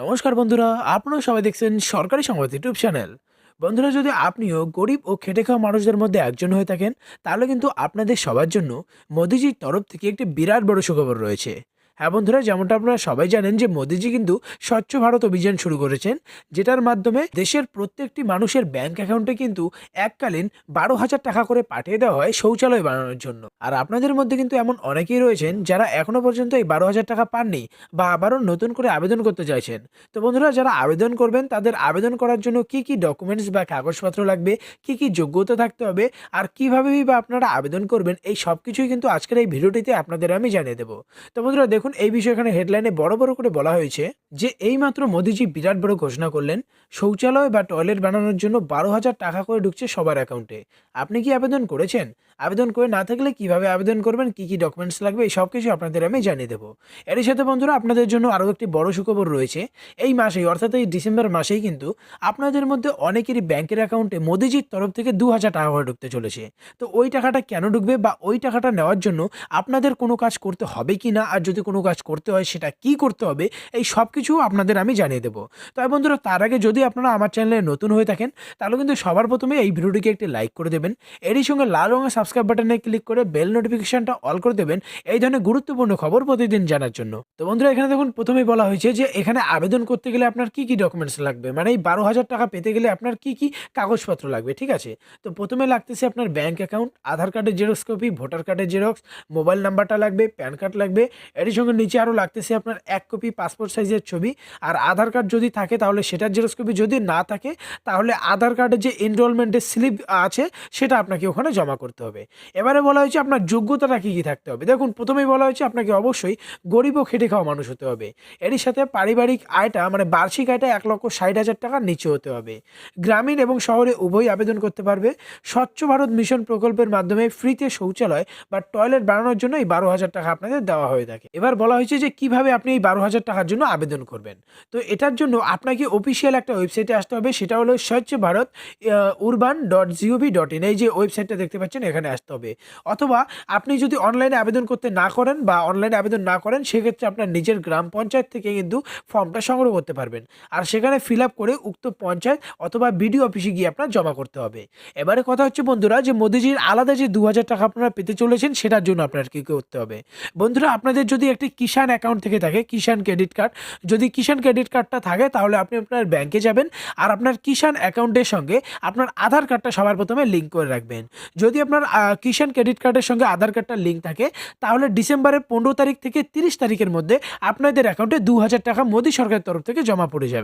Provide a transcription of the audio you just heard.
নমস্কার বন্ধুরা, আপনারা সবাই দেখছেন সরকারি সংবাদ ইউটিউব চ্যানেল। বন্ধুরা, যদি আপনিও গরিব ও খেটে খাওয়া মানুষদের মধ্যে একজন হয়ে থাকেন, তাহলে কিন্তু আপনাদের সবার জন্য মোদিজির তরফ থেকে একটি বিরাট বড় সুখবর রয়েছে। হ্যাঁ বন্ধুরা, যেমনটা আপনারা সবাই জানেন যে মোদিজি কিন্তু স্বচ্ছ ভারত অভিযান শুরু করেছেন, যেটার মাধ্যমে দেশের প্রত্যেকটি মানুষের ব্যাংক অ্যাকাউন্টে কিন্তু এককালীন বারো হাজার টাকা করে পাঠিয়ে দেওয়া হয় শৌচালয় বানানোর জন্য। আর আপনাদের মধ্যে কিন্তু এমন অনেকেই রয়েছেন যারা এখনও পর্যন্ত এই বারো হাজার টাকা পাননি বা আবারও নতুন করে আবেদন করতে চাইছেন। তো বন্ধুরা, যারা আবেদন করবেন, তাদের আবেদন করার জন্য কি কি ডকুমেন্টস বা কাগজপত্র লাগবে, কি কি যোগ্যতা থাকতে হবে, আর কিভাবেই বা আপনারা আবেদন করবেন, এই সব কিছুই কিন্তু আজকের এই ভিডিওটিতে আপনাদের আমি জানিয়ে দেবো। তো বন্ধুরা, দেখুন এই বিষয়ে এখানে হেডলাইনে বড় বড় করে বলা হয়েছে যে, এইমাত্র মোদিজি বিরাট বড় ঘোষণা করলেন, শৌচালয় বা টয়লেট বানানোর জন্য বারো হাজার টাকা করে ঢুকছে সবার অ্যাকাউন্টে আপনি কি আবেদন করেছেন? আবেদন করে না থাকলে কীভাবে আবেদন করবেন? কি কি ডকুমেন্টস লাগবে? এই সব কিছু আপনাদের আমি জানিয়ে দেবো। এরই সাথে বন্ধুরা, আপনাদের জন্য আরও একটি বড় সুখবর রয়েছে। এই মাসেই, অর্থাৎ এই ডিসেম্বর মাসেই কিন্তু আপনাদের মধ্যে অনেকেরই ব্যাংকের অ্যাকাউন্টে মোদিজির তরফ থেকে দু হাজার টাকা করে ঢুকতে চলেছে। তো ওই টাকাটা কেন ঢুকবে বা ওই টাকাটা নেওয়ার জন্য আপনাদের কোনো কাজ করতে হবে কি না আর যদি কোনো কাজ করতে হয়, সেটা কি করতে হবে, এই সব কিছু আপনাদের আমি জানিয়ে দেবো। তবে বন্ধুরা, তার আগে যদি আপনারা আমার চ্যানেলে নতুন হয়ে থাকেন, তাহলে কিন্তু সবার প্রথমে এই ভিডিওটিকে একটি লাইক করে দেবেন, এরই সঙ্গে লাল রঙের সাবস্ক্রাইব বাটনে ক্লিক করে বেল নোটিফিকেশনটা অল করে দেবেন, এই ধরনের গুরুত্বপূর্ণ খবর প্রতিদিন জানার জন্য। তো বন্ধুরা, এখানে দেখুন, প্রথমেই বলা হয়েছে যে, এখানে আবেদন করতে গেলে আপনার কি কি ডকুমেন্টস লাগবে? মানে এই বারো হাজার টাকা পেতে গেলে আপনার কি কি কাগজপত্র লাগবে, ঠিক আছে? তো প্রথমে লাগতেছে আপনার ব্যাংক অ্যাকাউন্ট আধার কার্ডের জেরক্স কপি ভোটার কার্ডের জেরক্স মোবাইল নাম্বারটা লাগবে প্যান কার্ড লাগবে, এরই সঙ্গে নিচে আরও লাগতেছে আপনার এক কপি পাসপোর্ট সাইজের ছবি। আর আধার কার্ড যদি থাকে তাহলে সেটার জেরক্স কপি যদি না থাকে, তাহলে আধার কার্ডের যে এনরোলমেন্টের স্লিপ আছে, সেটা আপনাকে ওখানে জমা করতে হবে। এবারে বলা হয়েছে আপনার যোগ্যতাটা কী কী থাকতে হবে? দেখুন, প্রথমেই বলা হয়েছে আপনাকে অবশ্যই গরিব ও খেটে খাওয়া মানুষ হতে হবে। এরই সাথে পারিবারিক আয়টা মানে বার্ষিক আয়টা এক লক্ষ ষাট হাজার টাকার নিচে হতে হবে। গ্রামীণ এবং শহরে উভয়ই আবেদন করতে পারবে। স্বচ্ছ ভারত মিশন প্রকল্পের মাধ্যমে ফ্রিতে শৌচালয় বা টয়লেট বানানোর জন্য এই বারো হাজার টাকা আপনাদের দেওয়া হয়ে থাকে। এবার বলা হয়েছে যে কীভাবে আপনি এই বারো হাজার টাকার জন্য আবেদন করবেন। তো এটার জন্য আপনাকে অফিসিয়াল একটা ওয়েবসাইটে আসতে হবে, সেটা হলো স্বচ্ছ Bharat urban dot GOV dot in এই যে ওয়েবসাইটটা দেখতে পাচ্ছেন, এখানে আসতে হবে। অথবা আপনি যদি অনলাইনে আবেদন করতে না করেন বা অনলাইনে আবেদন না করেন, সেক্ষেত্রে আপনার নিজের গ্রাম পঞ্চায়েত থেকে কিন্তু ফর্মটা সংগ্রহ করতে পারবেন। আর সেখানে ফিল আপ করে উক্ত পঞ্চায়েত অথবা বিডিও অফিসে গিয়ে আপনার জমা করতে হবে। এবারে কথা হচ্ছে বন্ধুরা যে মোদিজির আলাদা যে দু হাজার টাকা আপনারা পেতে চলেছেন, সেটার জন্য আপনার কী করতে হবে। বন্ধুরা, আপনাদের যদি একটি কিষাণ অ্যাকাউন্ট থেকে থাকে, কিষাণ ক্রেডিট কার্ড যদি কিষাণ ক্রেডিট কার্ডটা থাকে, তাহলে আপনি আপনার ব্যাংকে যাবেন আর আপনার কিষাণ অ্যাকাউন্টের সঙ্গে আপনার আধার কার্ডটা সবার প্রথমে লিঙ্ক করে রাখবেন। যদি আপনার কিষাণ ক্রেডিট কার্ডের সঙ্গে আধার কার্ডটা লিঙ্ক থাকে, তাহলে ডিসেম্বরের পনেরো তারিখ থেকে তিরিশ তারিখের মধ্যে আপনাদের অ্যাকাউন্টে দু হাজার টাকা মোদী সরকারের তরফ থেকে জমা পড়ে যাবে।